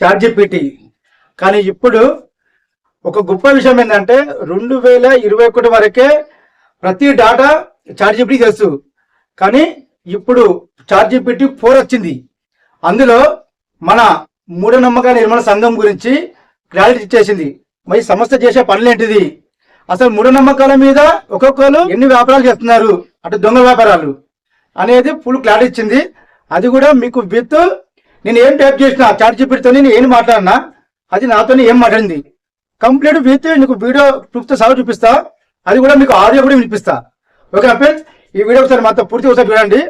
Chat GPT కానీ ఇప్పుడు ఒక గొప్ప విషయం ఏంటంటే రెండు వేల ఇరవై ఒకటి వరకే ప్రతి డాటా చాట్ జీపీటీ తెలుసు. కానీ ఇప్పుడు చాట్ జీపీటీ ఫోర్ వచ్చింది. అందులో మన మూఢనమ్మక నిర్మాణ సంఘం గురించి క్లారిటీ ఇచ్చేసింది. మరి సంస్థ చేసే పనులేంటిది? అసలు మూఢనమ్మకాల మీద ఒక్కొక్కరు ఎన్ని వ్యాపారాలు చేస్తున్నారు? అటు దొంగ వ్యాపారాలు అనేది ఫుల్ క్లారిటీ ఇచ్చింది. అది కూడా మీకు విత్ నేను ఏం టైప్ చేసిన చాట్ జీపీటీతో నేను ఏం మాట్లాడినా అది నాతో ఏం మాట్లాడింది? కంప్లీట్ విత్ నీకు వీడియో ప్రూఫ్తో సహా చూపిస్తా అది కూడా మీకు ఆడియో కూడా వినిపిస్తా. Okay friends? ఈ వీడియో ఒకసారి మాతో పూర్తి ఒకసారి చూడండి.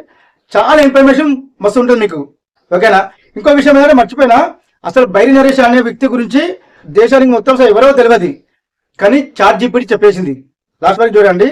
చాలా ఇన్ఫర్మేషన్ మస్తు ఉంటుంది మీకు. ఓకేనా? ఇంకో విషయం ఏదైనా మర్చిపోయినా అసలు బైరి నరేష్ అనే వ్యక్తి గురించి దేశానికి మొత్తం ఎవరో తెలియదు. కానీ చార్జ్ జీపీటీ చెప్పేసింది. లాస్ట్ వరకు చూడండి.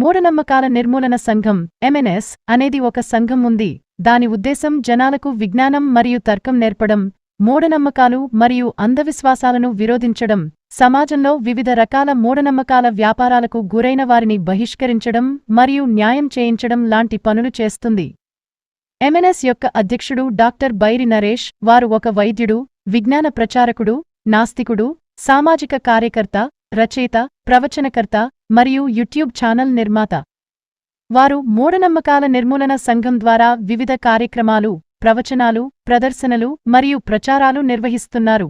మూఢనమ్మకాల నిర్మూలన సంఘం ఎంఎన్ఎస్ అనేది ఒక సంఘం ఉంది. దాని ఉద్దేశం జనాలకు విజ్ఞానం మరియు తర్కం నేర్పడం మూఢనమ్మకాలు మరియు అంధవిశ్వాసాలను విరోధించడం సమాజంలో వివిధ రకాల మూఢనమ్మకాల వ్యాపారాలకు గురైన వారిని బహిష్కరించడం మరియు న్యాయం చేయించడం లాంటి పనులు చేస్తుంది. ఎంఎన్ఎస్ యొక్క అధ్యక్షుడు డాక్టర్ బైరి నరేష్ వారు ఒక వైద్యుడు విజ్ఞాన ప్రచారకుడు నాస్తికుడు సామాజిక కార్యకర్త రచయిత ప్రవచనకర్త మరియు యూట్యూబ్ ఛానల్ నిర్మాత. వారు మూఢనమ్మకాల నిర్మూలన సంఘం ద్వారా వివిధ కార్యక్రమాలు ప్రవచనాలు ప్రదర్శనలు మరియు ప్రచారాలు నిర్వహిస్తున్నారు.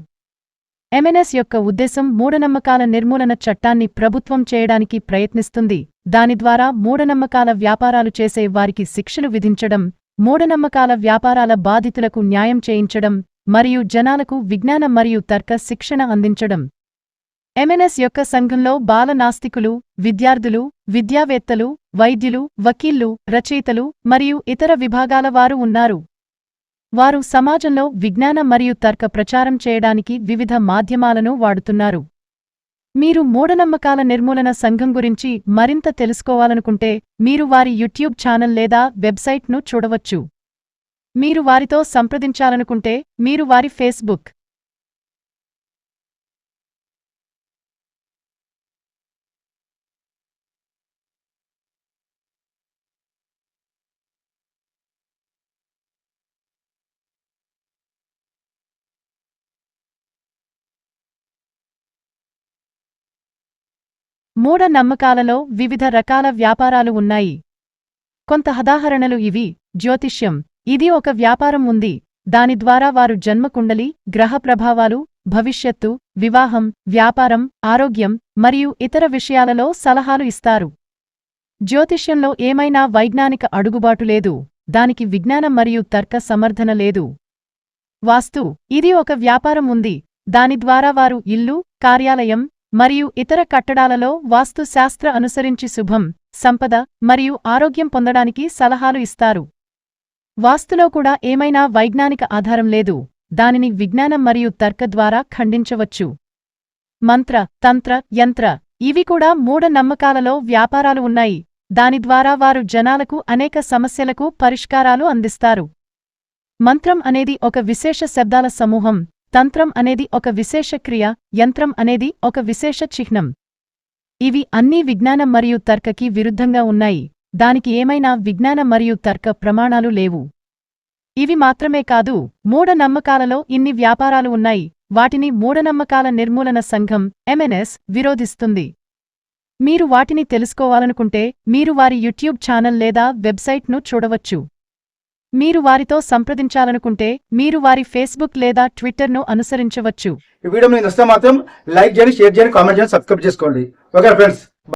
ఎంఎన్ఎస్ యొక్క ఉద్దేశం మూఢనమ్మకాల నిర్మూలన చట్టాన్ని ప్రభుత్వం చేయడానికి ప్రయత్నిస్తుంది. దాని ద్వారా మూఢనమ్మకాల వ్యాపారాలు చేసే వారికి శిక్షలు విధించడం మూఢనమ్మకాల వ్యాపారాల బాధితులకు న్యాయం చేయించడం మరియు జనాలకు విజ్ఞాన మరియు తర్క శిక్షణ అందించడం. ఎంఎన్ఎస్ యొక్క సంఘంలో బాల నాస్తికులు విద్యార్థులు విద్యావేత్తలు వైద్యులు వకీళ్ళు రచయితలు మరియు ఇతర విభాగాల వారు ఉన్నారు. వారు సమాజంలో విజ్ఞాన మరియు తర్క ప్రచారం చేయడానికి వివిధ మాధ్యమాలను వాడుతున్నారు. మీరు మూఢనమ్మకాల నిర్మూలన సంఘం గురించి మరింత తెలుసుకోవాలనుకుంటే మీరు వారి యూట్యూబ్ ఛానల్ లేదా వెబ్సైట్ను చూడవచ్చు. మీరు వారితో సంప్రదించాలనుకుంటే మీరు వారి ఫేస్బుక్ మూఢ నమ్మకాలలో వివిధ రకాల వ్యాపారాలు ఉన్నాయి. కొంత ఉదాహరణలు ఇవి. జ్యోతిష్యం. ఇది ఒక వ్యాపారం ఉంది. దాని ద్వారా వారు జన్మకుండలి గ్రహ ప్రభావాలు భవిష్యత్తు వివాహం వ్యాపారం ఆరోగ్యం మరియు ఇతర విషయాలలో సలహాలు ఇస్తారు. జ్యోతిష్యంలో ఏమైనా వైజ్ఞానిక అడుగుబాటు లేదు. దానికి విజ్ఞానం మరియు తర్క సమర్థన లేదు. వాస్తు. ఇది ఒక వ్యాపారం ఉంది. దాని ద్వారా వారు ఇల్లు కార్యాలయం మరియు ఇతర కట్టడాలలో వాస్తుశాస్త్ర అనుసరించి శుభం సంపద మరియు ఆరోగ్యం పొందడానికి సలహాలు ఇస్తారు. వాస్తులో కూడా ఏమైనా వైజ్ఞానిక ఆధారం లేదు. దానిని విజ్ఞానం మరియు తర్క ద్వారా ఖండించవచ్చు. మంత్ర తంత్ర యంత్ర ఇవి కూడా మూఢనమ్మకాలలో వ్యాపారాలు ఉన్నాయి. దాని ద్వారా వారు జనాలకు అనేక సమస్యలకు పరిష్కారాలు అందిస్తారు. మంత్రం అనేది ఒక విశేష శబ్దాల సమూహం. తంత్రం అనేది ఒక విశేష క్రియ యంత్రం అనేది ఒక విశేష చిహ్నం. ఇవి అన్నీ విజ్ఞానం మరియు తర్కకి విరుద్ధంగా ఉన్నాయి. దానికి ఏమైనా విజ్ఞానం మరియు తర్క ప్రమాణాలు లేవు. ఇవి మాత్రమే కాదు మూఢనమ్మకాలలో ఇన్ని వ్యాపారాలు ఉన్నాయి. వాటిని మూఢనమ్మకాల నిర్మూలన సంఘం ఎంఎన్ఎస్ విరోధిస్తుంది. మీరు వాటిని తెలుసుకోవాలనుకుంటే మీరు వారి యూట్యూబ్ ఛానల్ లేదా వెబ్సైట్ను చూడవచ్చు. మీరు వారితో సంప్రదించాలనుకుంటే మీరు వారి ఫేస్బుక్ లేదా ట్విట్టర్ను అనుసరించవచ్చు. ఈ వీడియో మీకు నచ్చితే మాత్రం లైక్ చేయండి షేర్ చేయండి కామెంట్ చేయండి సబ్స్క్రైబ్ చేసుకోండి. Okay friends.